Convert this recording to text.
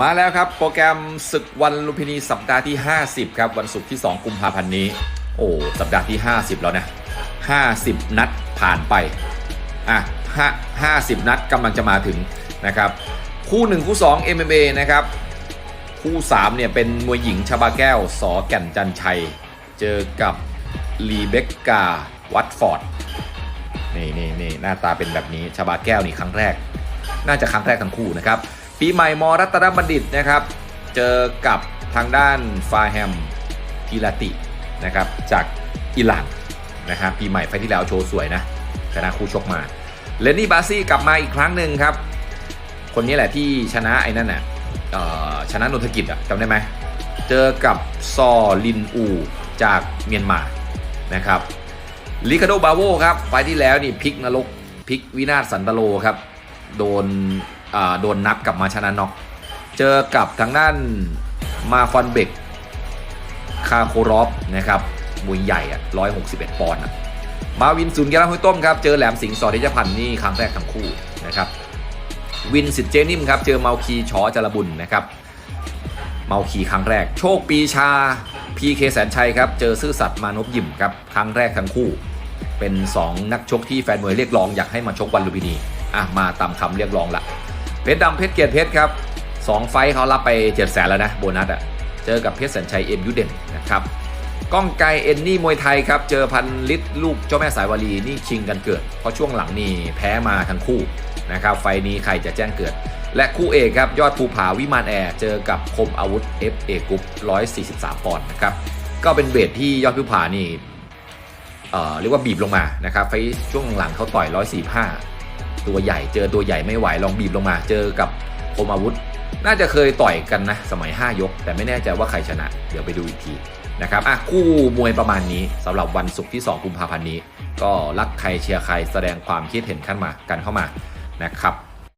มาแล้วครับ โปรแกรมศึกวันลุมพินีสัปดาห์ที่ 50 ครับ วันศุกร์ที่ 2 กุมภาพันธ์นี้ โอ้สัปดาห์ที่ 50 แล้วนะ 50 นัดผ่านไปอะห้า50นัดกำลังจะมาถึงนะครับ คู่ 1 คู่ 2 MMA นะครับ คู่ 3 เนี่ย เป็นมวยหญิงชาบาแก้ว สอแก่นจันชัย เจอกับลีเบคกา วัตฟอร์ด นี่นี่นี่หน้าตาเป็นแบบนี้ชาบาแก้วนี่ครั้งแรก น่าจะครั้งแรกทั้งคู่นะครับ ปีใหม่มอรัตนบัณฑิตนะครับ เจอกับทางด้านฟาแฮมกิลาตินะครับจากอิหร่านนะครับปีใหม่ไฟที่แล้วโชว์สวยนะชนะคู่ชกมาเลนนี่บาซี่กลับมาอีกครั้งหนึ่งครับ คนนี้แหละที่ชนะไอ้นั่นน่ะชนะนนทกิจอะจำได้ไหมเจอกับซอลินอูจากเมียนมานะครับลิคาโดบาโวครับไฟที่แล้วนี่พลิกนรกพลิกวินาศสันตโลครับ โดน โดนนับกลับมาชนะน็อกเจอกับทางด้านมาฟอนเบกคาโครอฟนะครับมวยใหญ่อะ161ปอนด์อะมาวินศูนย์แกลาห้วยต้มครับเจอแหลมสิงห์สอเดชพันธ์นี่ครั้งแรกทั้งคู่นะครับวินสิทธิ์เจนิมครับเจอเมาคีชอจารบุญนะครับเมาคีครั้งแรก โชคปีชาพีเคแสนชัยครับเจอซื่อสัตย์มานพยิมครับครั้งแรกทั้งคู่ เป็น 2 นักชกที่แฟนมวยเรียกร้องอยากให้มาชกวันลุมพินีอะมาตามคำเรียกร้องละ เพชรดำเพชรเกียรติเพชรครับ2ไฟเขารับไป7จ็ดแสนแล้วนะโบนัสอะเจอกับเพชรแสนชัยเอ็มยุเด่นนะครับก้องไกเอ็นนี่มวยไทยครับเจอพันลิตรลูกเจ้าแม่สายวลีนี่ชิงกันเกิด เพราะช่วงหลังนี่แพ้มาทั้งคู่นะครับไฟนี้ใครจะแจ้งเกิด และคู่เอกครับยอดภูผาวิมานแอร์เจอกับคมอาวุธ F เอกรุ๊ป143 ปอนด์นะครับก็เป็นเวทที่ยอดภูผานี่เอ่อเรียกว่าบีบลงมานะครับไฟช่วงหลังเขาต่อย 145 ตัวใหญ่ เจอตัวใหญ่ไม่ไหวลองบีบลงมา เจอกับคมอาวุธ น่าจะเคยต่อยกันนะสมัย 5 ยก แต่ไม่แน่ใจว่าใครชนะ เดี๋ยวไปดูอีกทีนะครับอะคู่มวยประมาณนี้สำหรับวันศุกร์ที่ 2 กุมภาพันธ์นี้ ก็รักใครเชียร์ใครแสดงความคิดเห็นขั้นมากันเข้ามานะครับ